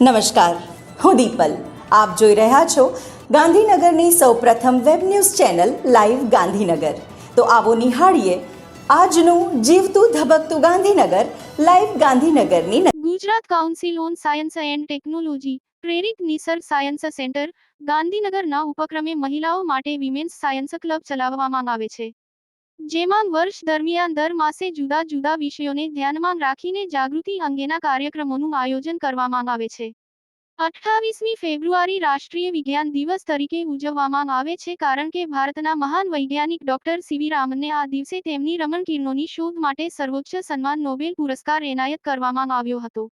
નમસ્કાર. હું દીપલ. આપ જોઈ રહ્યા છો ગાંધીનગરની સૌપ્રથમ web news channel live Gandhinagar. તો આવો નિહાળીએ આજનું જીવતું ધબકતું ગાંધીનગર લાઈવ ગાંધીનગરની Gujarat council on science and technology, પ્રેરિત નિસર્ગ સાયન્સ સેન્ટર, ગાંધીનગરના ઉપક્રમે મહિલાઓ માટે વિમેન્સ સાયન્સ ક્લબ ચલાવવામાં આવે છે. જેમાં વર્ષ દરમિયાન દર માસે જુદા જુદા વિષયોને ધ્યાનમાં રાખીને જાગૃતિ અંગેના કાર્યક્રમોનું આયોજન કરવામાં આવે છે. અઠ્ઠાવીસમી ફેબ્રુઆરી રાષ્ટ્રીય વિજ્ઞાન દિવસ તરીકે ઉજવવામાં આવે છે કારણ કે ભારતના મહાન વૈજ્ઞાનિક ડોક્ટર સીવી રામનને આ દિવસે તેમની રમણકિરણોની શોધ માટે સર્વોચ્ચ સન્માન નોબેલ પુરસ્કાર એનાયત કરવામાં આવ્યો હતો.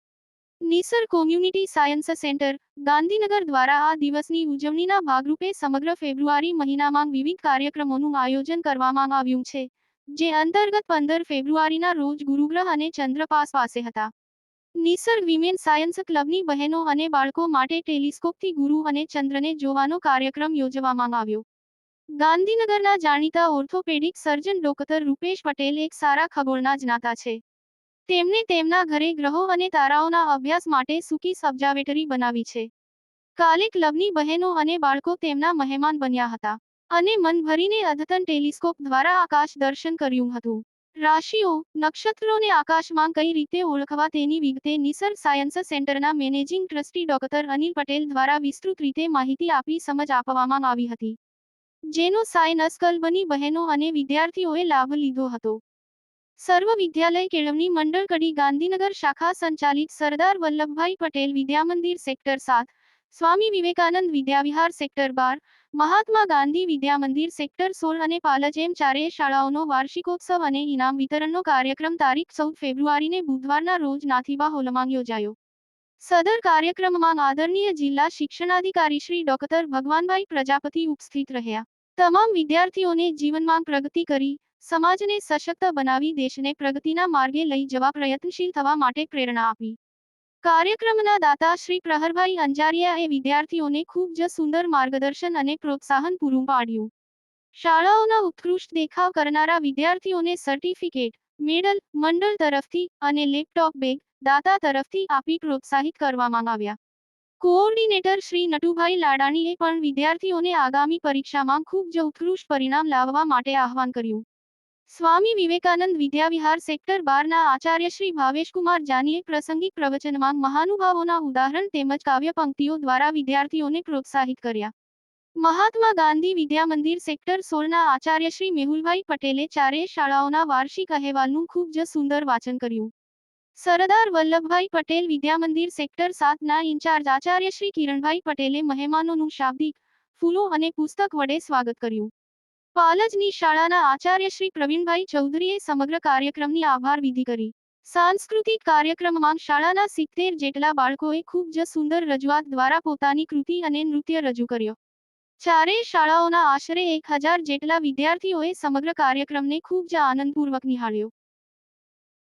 Nisarg community science centre Gandhinagar દ્વારા આ દિવસની ઉજવણીના ભાગરૂપે સમગ્ર ફેબ્રુઆરી મહિનામાં વિવિધ કાર્યક્રમોનું આયોજન કરવામાં આવ્યું છે, જે અંતર્ગત પંદર ફેબ્રુઆરીના રોજ ગુરુગ્રહ અને ચંદ્રપાસ પાસે હતા. નિસર્ગ વિમેન સાયન્સ ક્લબની બહેનો અને બાળકો માટે ટેલિસ્કોપથી ગુરુ અને ચંદ્રને જોવાનો કાર્યક્રમ યોજવામાં આવ્યો. ગાંધીનગરના જાણીતા orthopaedic surgeon doctor Rupesh Patel એક સારા ખગોળના જ્ઞાતા છે. તેમણે તેમના ઘરે ગ્રહો અને તારાઓના અભ્યાસ માટે સૂકી સબ્જાવેટરી બનાવી છે. કાલે ક્લબની બહેનો અને બાળકો તેમના મહેમાન બન્યા હતા અને મન ભરીને અદ્યતન ટેલિસ્કોપ દ્વારા આકાશ દર્શન કર્યું હતું. રાશિઓ, નક્ષત્રોને આકાશમાં કઈ રીતે ઓળખવા તેની વિગતે નિસર્ગ સાયન્સ સેન્ટરના managing trustee doctor Anil Patel દ્વારા વિસ્તૃત રીતે માહિતી આપી સમજ આપવામાં આવી હતી. જેનો સાયન્સ કલ્બની બહેનો અને વિદ્યાર્થીઓએ લાભ લીધો હતો. સર્વ વિદ્યાલય કેળવણી મંડળ કડી ગાંધીનગર શાખા સંચાલિત સરદાર વલ્લભભાઈ પટેલ વિદ્યામંદિર સેક્ટર સાત, સ્વામી વિવેકાનંદ વિદ્યાવિહાર સેક્ટર બાર, મહાત્મા ગાંધી વિદ્યામંદિર સેક્ટર સોળ અને પાલજ એમ ચારેય શાળાઓનો વાર્ષિકોત્સવ અને ઇનામ વિતરણનો કાર્યક્રમ તારીખ ચૌદ ફેબ્રુઆરીને બુધવારના રોજ નાથીબા હોલમાં યોજાયો. સદર કાર્યક્રમમાં આદરણીય જિલ્લા શિક્ષણાધિકારી શ્રી ડોક્ટર ભગવાનભાઈ પ્રજાપતિ ઉપસ્થિત રહ્યા. તમામ વિદ્યાર્થીઓને જીવનમાં પ્રગતિ કરી સમાજને સશક્ત બનાવી દેશને પ્રગતિના માર્ગે લઈ જવા પ્રયત્નશીલ થવા માટે પ્રેરણા આપી. કાર્યક્રમના દાતા શ્રી પ્રહરભાઈ અંજારિયાએ વિદ્યાર્થીઓને ખૂબ જ સુંદર માર્ગદર્શન અને પ્રોત્સાહન પૂરું પાડ્યું. શાળાઓના ઉત્કૃષ્ટ દેખાવ કરનારા વિદ્યાર્થીઓને સર્ટિફિકેટ, મેડલ, મંડળ તરફથી અને લેપટોપ બેગ દાતા તરફથી આપી પ્રોત્સાહિત કરવામાં આવ્યા. કોઓર્ડિનેટર શ્રી નટુભાઈ લાડાણીએ પણ વિદ્યાર્થીઓને આગામી પરીક્ષામાં ખૂબ જ ઉત્કૃષ્ટ પરિણામ લાવવા માટે આહવાન કર્યું. સ્વામી વિવેકાનંદ વિદ્યાવિહાર સેક્ટર બારના આચાર્ય શ્રી ભાવેશકુમાર જાનીએ પ્રસંગિક પ્રવચનમાં મહાનુભાવોના ઉદાહરણ તેમજ કાવ્ય પંક્તિઓ દ્વારા વિદ્યાર્થીઓને પ્રોત્સાહિત કર્યા. મહાત્મા ગાંધી વિદ્યામંદિર સેક્ટર સોળના આચાર્ય શ્રી મેહુલભાઈ પટેલે ચારેય શાળાઓના વાર્ષિક અહેવાલનું ખૂબ જ સુંદર વાંચન કર્યું. સરદાર વલ્લભભાઈ પટેલ વિદ્યામંદિર સેક્ટર સાતના ઇન્ચાર્જ આચાર્ય શ્રી કિરણભાઈ પટેલે મહેમાનોનું શાબ્દિક, ફૂલો અને પુસ્તક વડે સ્વાગત કર્યું. પાલજની શાળાના આચાર્ય શ્રી પ્રવીણભાઈ ચૌધરીએ સમગ્ર કાર્યક્રમની આભાર વિધિ કરી. સાંસ્કૃતિક કાર્યક્રમમાં શાળાના સિત્તેર જેટલા બાળકોએ ખૂબ જ સુંદર રજૂઆત દ્વારા પોતાની કૃતિ અને નૃત્ય રજૂ કર્યો. ચારેય શાળાઓના આશરે એક હજાર જેટલા વિદ્યાર્થીઓએ સમગ્ર કાર્યક્રમને ખૂબ જ આનંદપૂર્વક નિહાળ્યો.